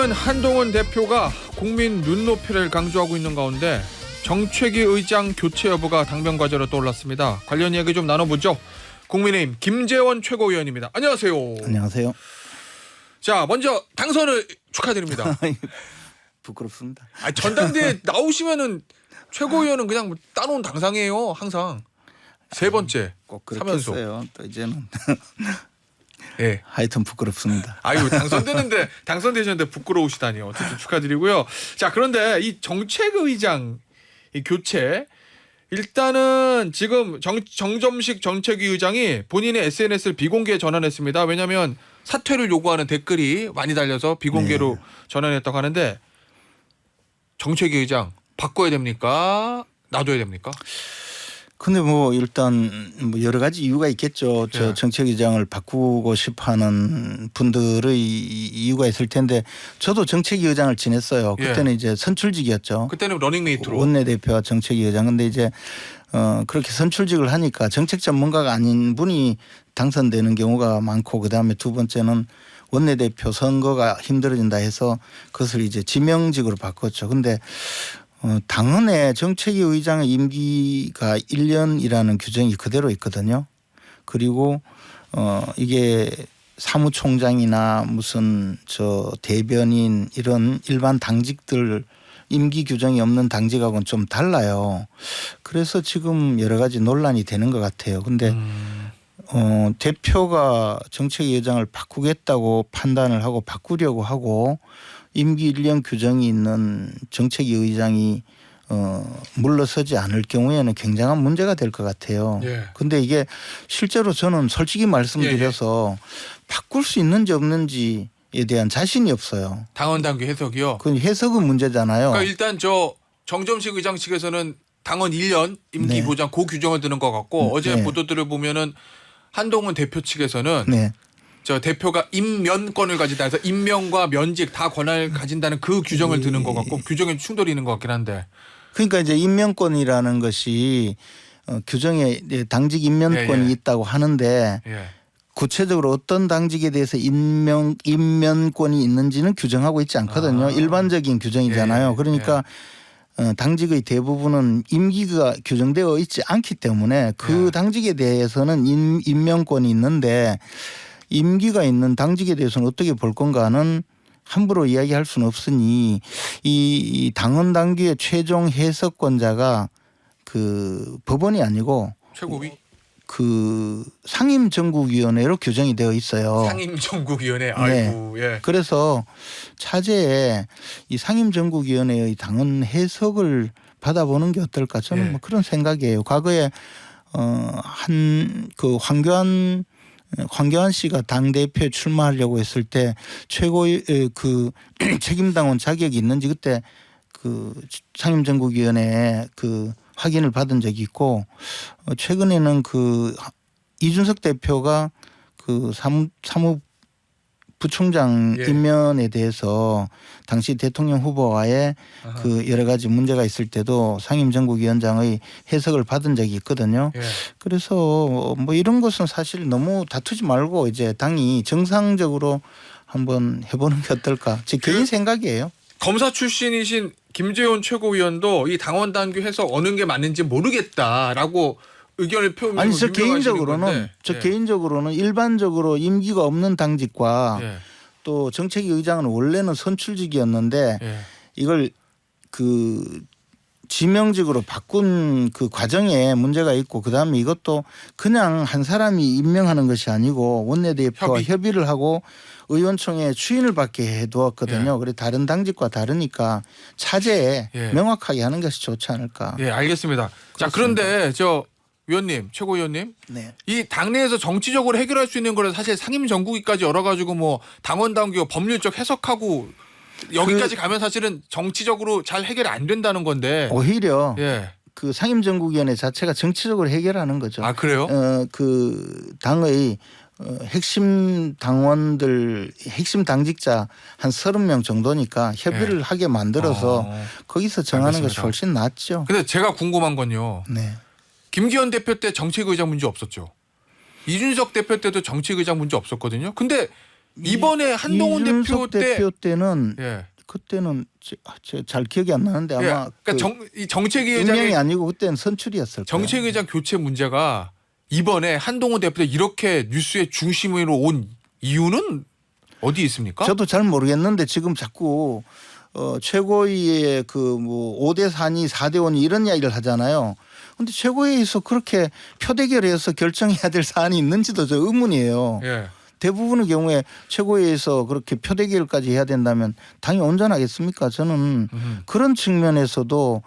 요즘은 한동훈 대표가 국민 눈높이를 강조하고 있는 가운데 정책위 의장 교체 여부가 당면 과제로 떠올랐습니다. 관련 이야기 좀 나눠보죠. 국민의힘 김재원 최고위원입니다. 안녕하세요. 안녕하세요. 자, 먼저 당선을 축하드립니다. 부끄럽습니다. 아, 전당대회 나오시면은 최고위원은 그냥 뭐 따놓은 당상이에요. 항상 세 번째. 꼭 삼연속. 그렇겠어요. 또 이제는 예. 하여튼 부끄럽습니다. 아유 당선되는데 당선되셨는데 부끄러우시다니요. 어쨌든 축하드리고요. 자 그런데 이 정책의장 이 교체 일단은 지금 정, 정점식 정책위 의장이 본인의 SNS를 비공개 전환했습니다. 왜냐하면 사퇴를 요구하는 댓글이 많이 달려서 비공개로 전환했다고 하는데 정책위 의장 바꿔야 됩니까? 놔둬야 됩니까? 근데 뭐 일단 뭐 여러 가지 이유가 있겠죠. 저 예. 정책위장을 바꾸고 싶어하는 분들의 이- 이유가 있을 텐데 저도 정책위의장을 지냈어요. 예. 그때는 이제 선출직이었죠. 그때는 러닝메이트로 원내대표와 정책위의장. 근데 이제 어 그렇게 선출직을 하니까 정책 전문가가 아닌 분이 당선되는 경우가 많고 그다음에 두 번째는 원내대표 선거가 힘들어진다 해서 그것을 이제 지명직으로 바꿨죠. 근데 어 당헌에 정책위 의장의 임기가 1년이라는 규정이 그대로 있거든요. 그리고 어 이게 사무총장이나 무슨 저 대변인 이런 일반 당직들 임기 규정이 없는 당직하고는 좀 달라요. 그래서 지금 여러 가지 논란이 되는 것 같아요. 근데 음, 어, 대표가 정책위원장을 바꾸겠다고 판단을 하고 바꾸려고 하고 임기 1년 규정이 있는 정책위 의장이 어, 물러서지 않을 경우에는 굉장한 문제가 될 것 같아요. 예. 근데 이게 실제로 저는 솔직히 말씀드려서 바꿀 수 있는지 없는지에 대한 자신이 없어요. 당원 당규 해석이요. 그건 해석은 문제잖아요. 그러니까 일단 저 정점식 의장 측에서는 당원 1년 임기 네. 보장 그 규정을 드는 것 같고 음, 어제 네. 보도들을 보면은 한동훈 대표 측에서는 네. 저 대표가 임면권을 가진다 해서 임명과 면직 다 권한을 가진다는 그 규정을 드는 것 같고 규정에 충돌이 있는 것 같긴 한데 그러니까 이제 임명권이라는 것이 어, 규정에 당직 임명권이 예, 예. 있다고 하는데 예. 구체적으로 어떤 당직에 대해서 임명 임면권이 있는지는 규정하고 있지 않거든요. 아. 일반적인 규정이잖아요. 예, 예, 그러니까 어, 당직의 대부분은 임기가 규정되어 있지 않기 때문에 그 예. 당직에 대해서는 임, 임명권이 있는데 임기가 있는 당직에 대해서는 어떻게 볼 건가는 함부로 이야기할 수는 없으니 이, 이 당헌 당규의 최종 해석권자가 그 법원이 아니고 최고위 그 상임정국위원회로 규정이 되어 있어요. 상임정국위원회 아이고 예. 그래서 차제에 이 상임정국위원회의 당헌 해석을 받아보는 게 어떨까 저는 예. 뭐 그런 생각이에요. 과거에 어한 그 황교안 황교안 씨가 당 대표에 출마하려고 했을 때 최고의 에, 그 책임당원 자격이 있는지 그때 그 상임정국위원회에 그 확인을 받은 적이 있고 어, 최근에는 그 이준석 대표가 그 사무 사무 부총장 예. 임면에 대해서 당시 대통령 후보와의 아하. 그 여러 가지 문제가 있을 때도 상임정국위원장의 해석을 받은 적이 있거든요. 예. 그래서 뭐 이런 것은 사실 너무 다투지 말고 이제 당이 정상적으로 한번 해보는 게 어떨까. 제 그- 개인 생각이에요. 검사 출신이신 김재원 최고위원도 이 당원 당규 해석 어느 게 맞는지 모르겠다라고 의견을 표명하고 아니 저 개인적으로는. 저 예. 개인적으로는 일반적으로 임기가 없는 당직과 예. 또 정책위 의장은 원래는 선출직이었는데 예. 이걸 그 지명직으로 바꾼 그 과정에 문제가 있고 그다음에 이것도 그냥 한 사람이 임명하는 것이 아니고 원내대표와 협의. 를 하고 의원총회 추인을 받게 해두었거든요. 예. 그래 다른 당직과 다르니까 차제에 예. 명확하게 하는 것이 좋지 않을까. 예, 알겠습니다. 자, 그렇습니다. 그런데 저 위원님, 최고위원님, 네. 이 당내에서 정치적으로 해결할 수 있는 거를 사실 상임 정국위까지 열어가지고 뭐 당원 당규 법률적 해석하고 여기까지 그 가면 사실은 정치적으로 잘 해결이 안 된다는 건데. 오히려 예. 그 상임정국위원회 자체가 정치적으로 해결하는 거죠. 아 그래요? 어, 그 당의 어, 핵심 당원들 핵심 당직자 한 서른 명 정도니까 협의를 하게 만들어서 어. 거기서 정하는 것이 알겠습니다. 훨씬 낫죠. 근데 제가 궁금한 건요. 네. 김기현 대표 때 정책의장 문제 없었죠. 이준석 대표 때도 정책의장 문제 없었거든요. 근데 이번에 한동훈 대표 때 대표 때는 예. 그때는 제- 아, 잘 기억이 안 나는데 예. 아마 그러니까 그 정, 이 정책위 임명이 의장의 아니고 그때는 선출이었을 거예요. 정책위의장 교체 문제가 이번에 한동훈 대표 때 이렇게 뉴스의 중심으로 온 이유는 어디 있습니까? 저도 잘 모르겠는데 지금 자꾸 어, 최고위의 그뭐 5대 4니 4대 5니 이런 이야기를 하잖아요. 근데 최고위에서 그렇게 표대결해서 결정해야 될 사안이 있는지도 저 의문이에요. 예. 대부분의 경우에 최고위에서 그렇게 표대결까지 해야 된다면 당이 온전하겠습니까? 저는 음. 그런 측면에서도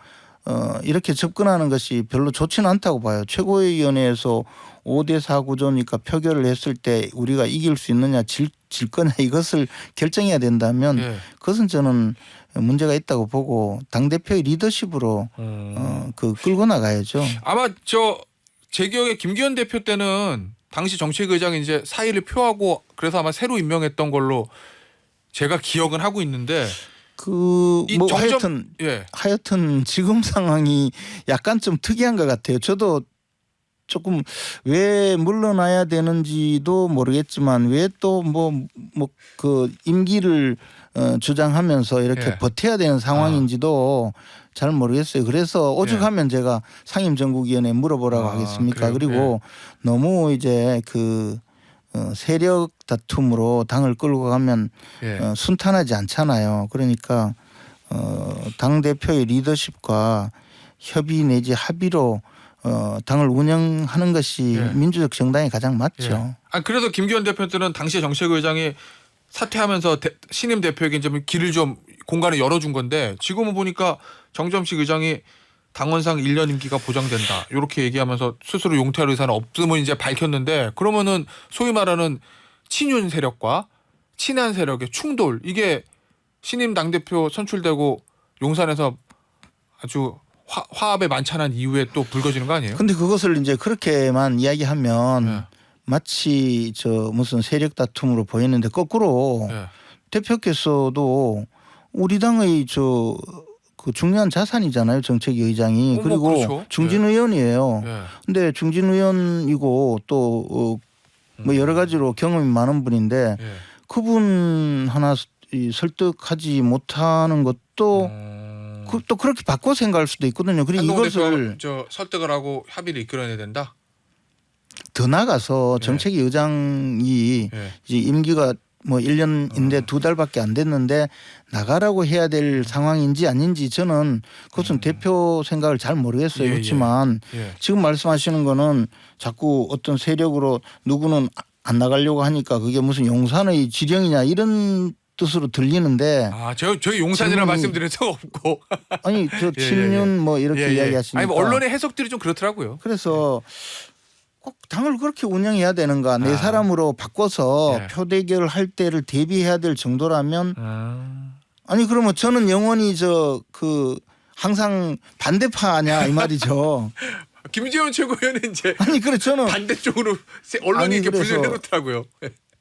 어, 이렇게 접근하는 것이 별로 좋지는 않다고 봐요. 최고위원회에서 5대 4 구조니까 표결을 했을 때 우리가 이길 수 있느냐 질, 질 거냐 이것을 결정해야 된다면 예. 그것은 저는 문제가 있다고 보고 당 대표의 리더십으로 음. 어, 그 끌고 나가야죠. 아마 저 제 기억에 김기현 대표 때는 당시 정책의장이 이제 사의를 표하고 그래서 아마 새로 임명했던 걸로 제가 기억은 하고 있는데 그이뭐 정점- 하여튼 예. 하여튼 지금 상황이 약간 좀 특이한 것 같아요. 저도 조금 왜 물러나야 되는지도 모르겠지만 왜 또 뭐 뭐 그 임기를 어, 주장하면서 이렇게 예. 버텨야 되는 상황인지도 잘 모르겠어요. 그래서 오죽하면 제가 상임정국위원회 물어보라고 예. 아, 하겠습니까? 그래요? 그리고 너무 이제 그 어, 세력 다툼으로 당을 끌고 가면 예. 어, 순탄하지 않잖아요. 그러니까 어, 당 대표의 리더십과 협의 내지 합의로 어, 당을 운영하는 것이 예. 민주적 정당이 가장 맞죠. 예. 아 그래서 김기현 대표 때는 당시 정책의장이 사퇴하면서 대- 신임 대표에게 좀 길을 좀 공간을 열어준 건데 지금은 보니까 정점식 의장이 당원상 1년 임기가 보장된다 이렇게 얘기하면서 스스로 용퇴할 의사는 없음을 이제 밝혔는데 그러면은 소위 말하는 친윤 세력과 친한 세력의 충돌 이게 신임 당 대표 선출되고 용산에서 아주 화, 화합에 만찬한 이후에 또 불거지는 거 아니에요? 근데 그것을 이제 그렇게만 이야기하면 예. 마치 저 무슨 세력 다툼으로 보이는데 거꾸로 예. 대표께서도 우리 당의 저 그 중요한 자산이잖아요 정책위 의장이 어, 뭐 그리고 그렇죠. 중진 의원이에요. 예. 근데 중진 의원이고 또 어, 뭐 여러 가지로 경험이 많은 분인데 예. 그분 하나 이 설득하지 못하는 것도 음. 그, 또 그렇게 바꿔 생각할 수도 있거든요. 그리고 이것을 저 설득을 하고 합의를 이끌어내야 된다. 더 나가서 예. 정책위 의장이 예. 이제 임기가 뭐 1년인데 음. 두 달밖에 안 됐는데 나가라고 해야 될 상황인지 아닌지 저는 그것은 대표 생각을 잘 모르겠어요. 음. 예, 예. 그렇지만 예. 지금 말씀하시는 거는 자꾸 어떤 세력으로 누구는 안 나가려고 하니까 그게 무슨 용산의 지령이냐 이런 뜻으로 들리는데 아, 저 저희 용산이라 질문이- 말씀드릴 수 없고. 아니 저 예, 예, 친윤 뭐 이렇게 예, 예. 이야기하시니까 아니 뭐 언론의 해석들이 좀 그렇더라고요. 그래서 꼭 당을 그렇게 운영해야 되는가 네 아. 사람으로 바꿔서 예. 표대결 할 때를 대비해야 될 정도라면 아. 아니 그러면 저는 영원히 저 그 항상 반대파냐 이 말이죠. 김재원 최고위원은 이제 아니 그래 저는 반대쪽으로 세- 언론이 아니, 이렇게 그래서- 분류해 놓더라고요.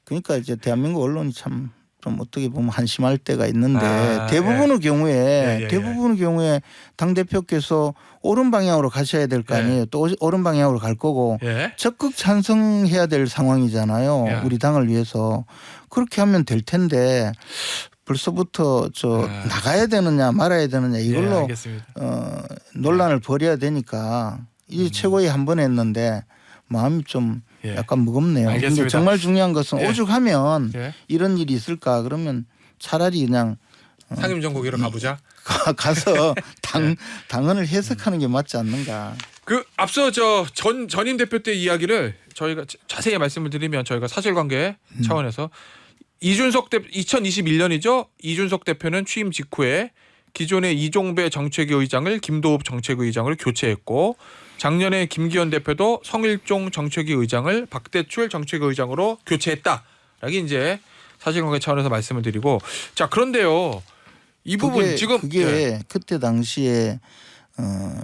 그러니까 이제 대한민국 언론이 참 좀 어떻게 보면 한심할 때가 있는데 아, 대부분의 경우에 예, 예, 예. 대부분의 경우에 당 대표께서 옳은 방향으로 가셔야 될거 예. 아니에요. 또 옳은 방향으로 갈 거고 예. 적극 찬성해야 될 상황이잖아요. 예. 우리 당을 위해서 그렇게 하면 될 텐데 벌써부터 저 예. 나가야 되느냐 말아야 되느냐 예, 이걸로 알겠습니다. 어, 논란을 벌여야 되니까 이제 음. 최고위 한 번 했는데 마음이 좀 예. 약간 무겁네요. 알겠습니다. 근데 정말 중요한 것은 예. 오죽하면 예. 이런 일이 있을까 그러면 차라리 그냥 상임 전국으로 가보자. 가- 가서 당 당헌을 해석하는 게 맞지 않는가. 그 앞서 저 전 전임 대표 때 이야기를 저희가 자- 자세히 말씀을 드리면 저희가 사실관계 음. 차원에서 이준석 대 2021년이죠. 이준석 대표는 취임 직후에 기존의 이종배 정책위 의장을 김도읍 정책위 의장으로 교체했고 작년에 김기현 대표도 성일종 정책위 의장을 박대출 정책위 의장으로 교체했다. 라기 이제 사실관계 차원에서 말씀을 드리고 자 그런데요. 이 부분 그게, 지금 그게 예. 그때 당시에 어,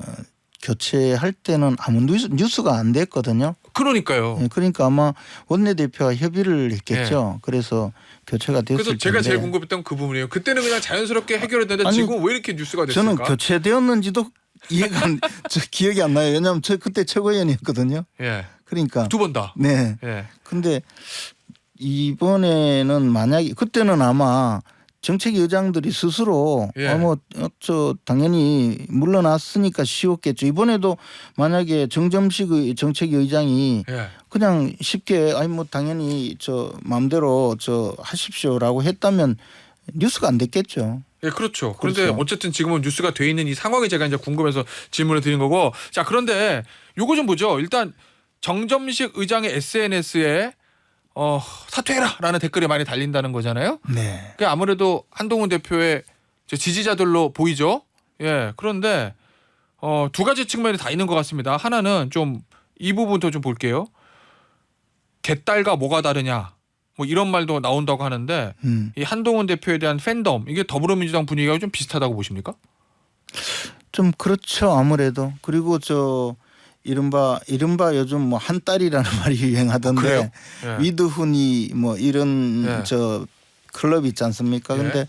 교체할 때는 아무 뉴스, 뉴스가 안 됐거든요. 그러니까요. 예, 그러니까 아마 원내대표와 협의를 했겠죠. 그래서 교체가 됐을 예. 그래서 제가 제일 궁금했던 그 부분이에요. 그때는 그냥 자연스럽게 해결했는데 아니, 지금 왜 이렇게 뉴스가 됐을까? 저는 교체되었는지도 이해가 안, 저 기억이 안 나요. 왜냐하면 저 그때 최고위원이었거든요. 예. 그러니까 두 번 다. 네. 예. 근데 이번에는 만약에 그때는 아마 정책위 의장들이 스스로 예. 어, 뭐저 당연히 물러났으니까 쉬웠겠죠. 이번에도 만약에 정점식 의- 정책위 의장이 예. 그냥 쉽게 아니 뭐 당연히 저 마음대로 저 하십시오라고 했다면 뉴스가 안 됐겠죠. 예, 그렇죠. 그런데 그렇죠. 어쨌든 지금은 뉴스가 돼 있는 이 상황이 제가 이제 궁금해서 질문을 드린 거고. 자, 그런데 요거 좀 보죠. 일단 정점식 의장의 SNS에 어, 사퇴해라라는 댓글이 많이 달린다는 거잖아요. 네. 그 아무래도 한동훈 대표의 저 지지자들로 보이죠. 예. 그런데 어, 두 가지 측면이 다 있는 것 같습니다. 하나는 좀 이 부분도 좀 볼게요. 개딸과 뭐가 다르냐. 뭐 이런 말도 나온다고 하는데 음. 이 한동훈 대표에 대한 팬덤 이게 더불어민주당 분위기가 좀 비슷하다고 보십니까? 좀 그렇죠 아무래도 그리고 저 이른바 이른바 요즘 뭐 한 딸이라는 말이 유행하던데 그래요? 예. 위드훈이 뭐 이런 예. 저 클럽 있지 않습니까? 예. 근데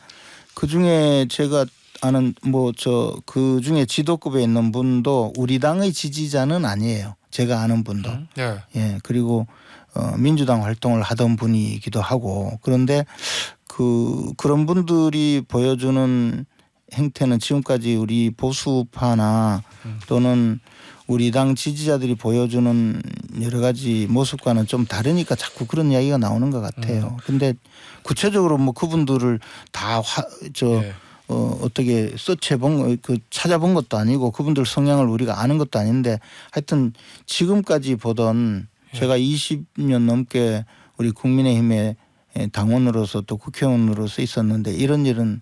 그 중에 제가 아는 뭐 저 그 중에 지도급에 있는 분도 우리 당의 지지자는 아니에요. 제가 아는 분도. 음? 예. 예, 그리고 어, 민주당 활동을 하던 분이기도 하고 그런데 그 그런 분들이 보여주는 행태는 지금까지 우리 보수파나 음. 또는 우리 당 지지자들이 보여주는 여러 가지 모습과는 좀 다르니까 자꾸 그런 이야기가 나오는 것 같아요. 근데 구체적으로 뭐 그분들을 다저 예. 어, 어떻게 서치해본 그 찾아본 것도 아니고 그분들 성향을 우리가 아는 것도 아닌데 하여튼 지금까지 보던 예. 제가 20년 넘게 우리 국민의힘의 당원으로서 또 국회의원으로서 있었는데 이런 일은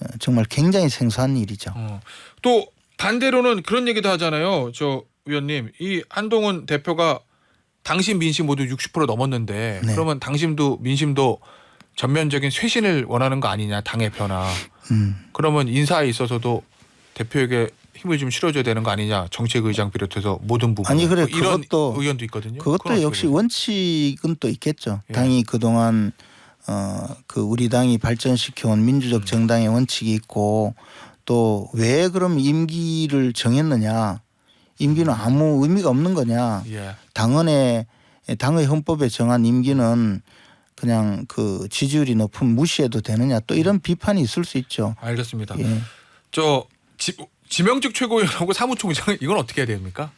어, 정말 굉장히 생소한 일이죠. 어. 또 반대로는 그런 얘기도 하잖아요. 저 위원님, 이 한동훈 대표가 당심 민심 모두 60% 넘었는데 네. 그러면 당심도 민심도 전면적인 쇄신을 원하는 거 아니냐 당의 변화. 음. 그러면 인사에 있어서도 대표에게 힘을 좀 실어줘야 되는 거 아니냐 정책의장 비롯해서 모든 부분 아니, 그래, 이런 그것도- 의견도 있거든요. 그것도 역시 원칙은 또 있겠죠. 예. 당이 그동안 어 그 우리 당이 발전시켜온 민주적 음. 정당의 원칙이 있고 또 왜 그럼 임기를 정했느냐? 임기는 아무 의미가 없는 거냐? 예. 당헌에 당의 헌법에 정한 임기는 그냥 그 지지율이 높은 무시해도 되느냐? 또 이런 비판이 있을 수 있죠. 알겠습니다. 예. 저 지, 지명직 최고위원하고 사무총장 이건 어떻게 해야 됩니까?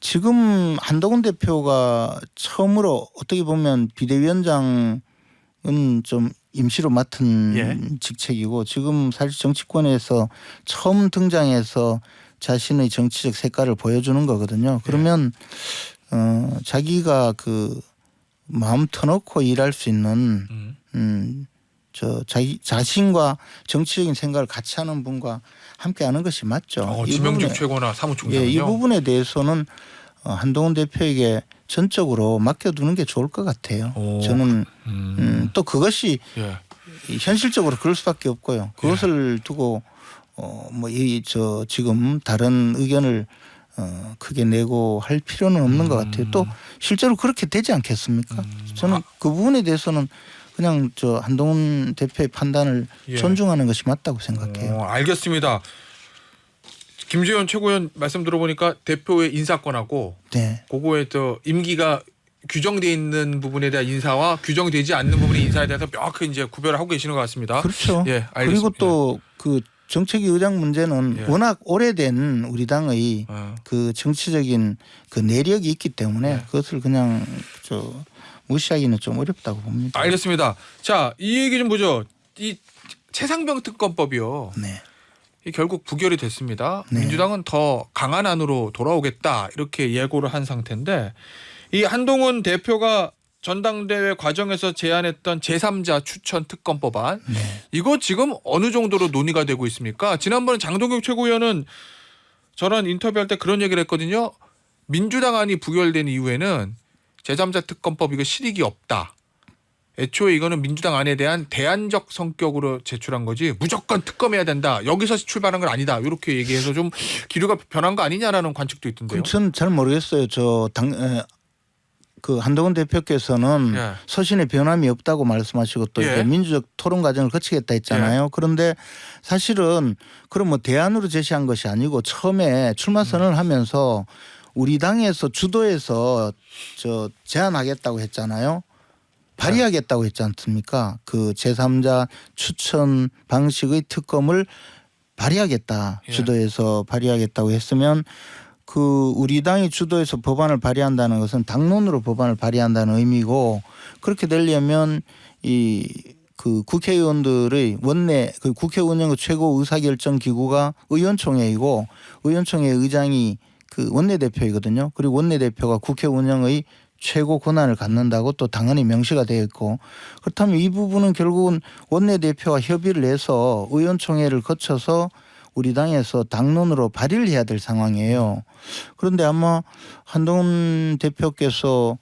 지금 한동훈 대표가 처음으로 어떻게 보면 비대위원장은 좀 임시로 맡은 예. 직책이고 지금 사실 정치권에서 처음 등장해서 자신의 정치적 색깔을 보여주는 거거든요. 그러면 어 자기가 그 마음 터놓고 일할 수 있는 음. 음, 저 자기 자신과 정치적인 생각을 같이 하는 분과 함께 하는 것이 맞죠. 어, 이 지명직 부분에- 최고나 사무총장이요. 예, 이 부분에 대해서는 어, 한동훈 대표에게 전적으로 맡겨두는 게 좋을 것 같아요. 오. 저는 음. 음, 또 그것이 예. 현실적으로 그럴 수밖에 없고요. 그것을 두고 어, 뭐 이 저 지금 다른 의견을 어, 크게 내고 할 필요는 없는 것 같아요. 또 실제로 그렇게 되지 않겠습니까? 음. 저는 아. 그 부분에 대해서는 그냥 저 한동훈 대표의 판단을 예. 존중하는 것이 맞다고 생각해요. 어, 알겠습니다. 김재현 최고위원 말씀 들어보니까 대표의 인사권하고 네. 그거에 또 임기가 규정돼 있는 부분에 대한 인사와 규정되지 않는 부분의 인사에 대해서 명확히 이제 구별을 하고 계시는 것 같습니다. 그렇죠. 예, 알겠습니다. 그리고 또그 정책위 의장 문제는 예. 워낙 오래된 우리 당의 어. 그 정치적인 그 내력이 있기 때문에 예. 그것을 그냥 저 무시하기는 좀 어렵다고 봅니다. 알겠습니다. 자, 이 얘기 좀 보죠. 이 최상병 특검법이요. 네. 이 결국 부결이 됐습니다. 네. 민주당은 더 강한 안으로 돌아오겠다 이렇게 예고를 한 상태인데 이 한동훈 대표가 전당대회 과정에서 제안했던 제3자 추천 특검 법안 네. 이거 지금 어느 정도로 논의가 되고 있습니까? 지난번에 장동경 최고위원은 저랑 인터뷰할 때 그런 얘기를 했거든요. 민주당 안이 부결된 이후에는 제3자 특검법 이거 실익이 없다. 애초에 이거는 민주당 안에 대한 대안적 성격으로 제출한 거지 무조건 특검해야 된다. 여기서 출발한 건 아니다. 이렇게 얘기해서 좀 기류가 변한 거 아니냐라는 관측도 있던데요. 그건 잘 모르겠어요. 저당 그 한동훈 대표께서는 예. 서신에 변함이 없다고 말씀하시고 또 예. 민주적 토론 과정을 거치겠다 했잖아요. 그런데 사실은 그럼 뭐 대안으로 제시한 것이 아니고 처음에 출마 선언을 하면서 우리 당에서 주도해서 저 제안하겠다고 했잖아요. 발의하겠다고 했지 않습니까? 그 제3자 추천 방식의 특검을 발의하겠다. 예. 주도해서 발의하겠다고 했으면 그 우리 당이 주도해서 법안을 발의한다는 것은 당론으로 법안을 발의한다는 의미고 그렇게 되려면 이 그 국회의원들의 원내 그 국회 운영의 최고 의사결정 기구가 의원총회이고 의원총회 의장이 그 원내대표이거든요. 그리고 원내대표가 국회 운영의 최고 권한을 갖는다고 또 당연히 명시가 되어 있고 그렇다면 이 부분은 결국은 원내대표와 협의를 해서 의원총회를 거쳐서 우리 당에서 당론으로 발의를 해야 될 상황이에요. 그런데 아마 한동훈 대표께서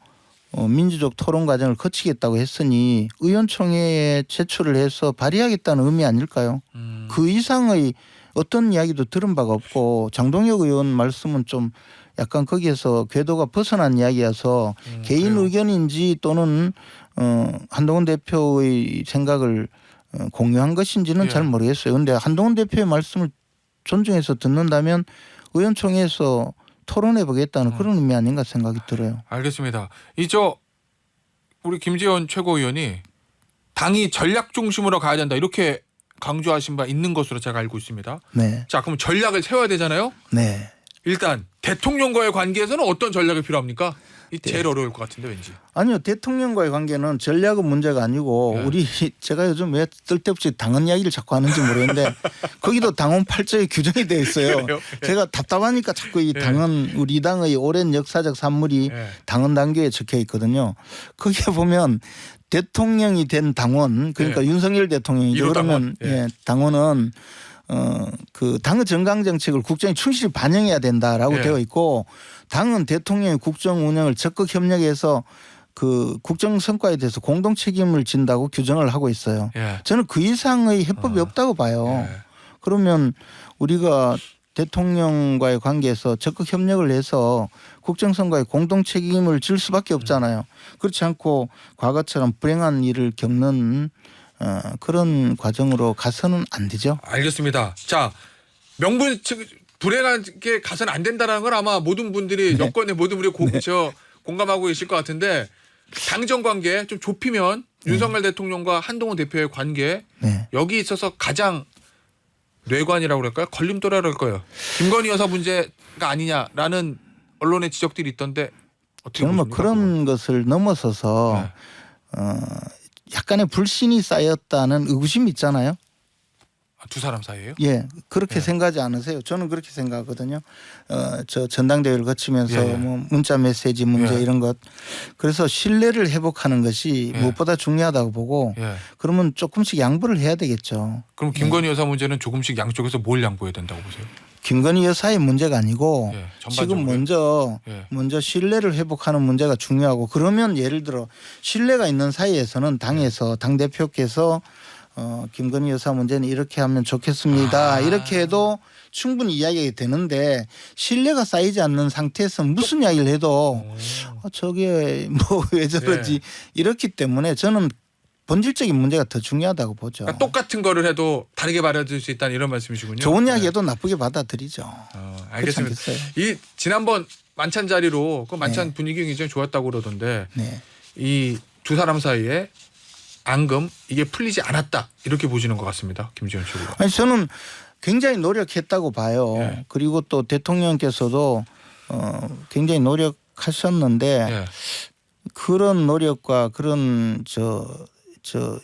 어, 민주적 토론 과정을 거치겠다고 했으니 의원총회에 제출을 해서 발의하겠다는 의미 아닐까요? 음, 그 이상의 어떤 이야기도 들은 바가 없고 장동혁 의원 말씀은 좀 약간 거기에서 궤도가 벗어난 이야기여서 음, 개인 그래요. 의견인지 또는 어 한동훈 대표의 생각을 어, 공유한 것인지는 예. 잘 모르겠어요. 그런데 한동훈 대표의 말씀을 존중해서 듣는다면 의원총회에서 토론해 보겠다는 음. 그런 의미 아닌가 생각이 들어요. 알겠습니다. 이저 우리 김재원 최고위원이 당이 전략 중심으로 가야 된다 이렇게 강조하신 바 있는 것으로 제가 알고 있습니다. 네. 자, 그럼 전략을 세워야 되잖아요. 네. 일단 대통령과의 관계에서는 어떤 전략이 필요합니까? 이 네. 제일 어려울 것 같은데 왠지. 아니요 대통령과의 관계는 전략은 문제가 아니고 네. 우리 제가 요즘 왜 쓸데없이 당헌 이야기를 자꾸 하는지 모르겠는데 거기도 당헌 8조에 규정이 되어 있어요. 그래요? 제가 답답하니까 자꾸 이 네. 당헌 우리 당의 오랜 역사적 산물이 예. 당헌 단계에 적혀 있거든요. 거기에 보면 대통령이 된 당원 그러니까 네. 윤석열 대통령이죠. 그러면. 예. 예, 당원은 어그 당의 정강 정책을 국정에 충실히 반영해야 된다라고 예. 되어 있고 당은 대통령의 국정 운영을 적극 협력해서 그 국정 성과에 대해서 공동 책임을 진다고 규정을 하고 있어요. 예. 저는 그 이상의 해법이 어. 없다고 봐요. 예. 그러면 우리가 대통령과의 관계에서 적극 협력을 해서 국정선거에 공동 책임을 질 수밖에 없잖아요. 그렇지 않고 과거처럼 불행한 일을 겪는 어, 그런 과정으로 가서는 안 되죠. 알겠습니다. 자, 명분 측 불행하게 가서는 안 된다라는 건 아마 모든 분들이 네. 여권의 모든 분들이 고, 저, 공감하고 계실 것 같은데 당정 관계 좀 좁히면 윤석열 대통령과 한동훈 대표의 관계 네. 여기 있어서 가장 뇌관이라고 그럴까요? 걸림돌이라고 할까요? 김건희 여사 문제가 아니냐라는 언론의 지적들이 있던데 어떻게 저는 뭐 보십니까? 그런 것을 넘어서서 네. 어, 약간의 불신이 쌓였다는 의구심이 있잖아요. 아, 두 사람 사이에요? 예, 그렇게 예. 생각하지 않으세요? 저는 그렇게 생각하거든요. 어, 저 전당대회를 거치면서 예, 예. 뭐 문자 메시지 문제 예. 이런 것 그래서 신뢰를 회복하는 것이 예. 무엇보다 중요하다고 보고 예. 그러면 조금씩 양보를 해야 되겠죠. 그럼 김건희 여사 문제는 조금씩 양쪽에서 뭘 양보해야 된다고 보세요? 김건희 여사의 문제가 아니고 예, 지금. 먼저 예. 먼저 신뢰를 회복하는 문제가 중요하고 그러면 예를 들어 신뢰가 있는 사이에서는 당에서 당 대표께서 어, 김건희 여사 문제는 이렇게 하면 좋겠습니다. 아. 이렇게 해도 충분히 이야기가 되는데 신뢰가 쌓이지 않는 상태에서 무슨 이야기를 해도 오. 어, 저게 뭐 왜 저러지 예. 이렇기 때문에 저는 본질적인 문제가 더 중요하다고 보죠. 그러니까 똑같은 거를 해도 다르게 받아들일 수 있다는 이런 말씀이시군요. 좋은 네. 이야기해도 나쁘게 받아들이죠. 어, 알겠습니다. 않겠어요? 이 지난번 만찬 자리로 그 만찬 분위기 굉장히 좋았다고 그러던데 네. 이 두 사람 사이에 앙금 이게 풀리지 않았다 이렇게 보시는 것 같습니다. 김지현 최고가. 아니 저는 굉장히 노력했다고 봐요. 예. 그리고 또 대통령께서도 어 굉장히 노력하셨는데 예. 그런 노력과 그런 저 저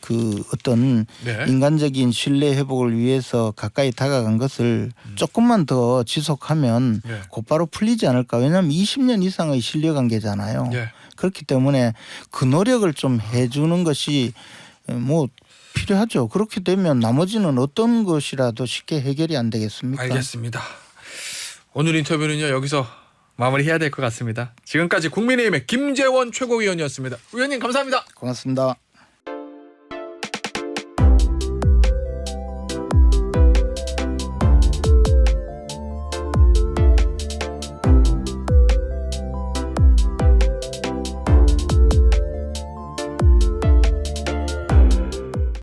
그 어떤 네. 인간적인 신뢰 회복을 위해서 가까이 다가간 것을 조금만 더 지속하면 예. 곧바로 풀리지 않을까. 왜냐하면 20년 이상의 신뢰 관계잖아요. 예. 그렇기 때문에 그 노력을 좀 해주는 것이 뭐 필요하죠. 그렇게 되면 나머지는 어떤 것이라도 쉽게 해결이 안 되겠습니까? 알겠습니다. 오늘 인터뷰는요 여기서 마무리해야 될 것 같습니다. 지금까지 국민의힘의 김재원 최고위원이었습니다. 의원님 감사합니다. 고맙습니다.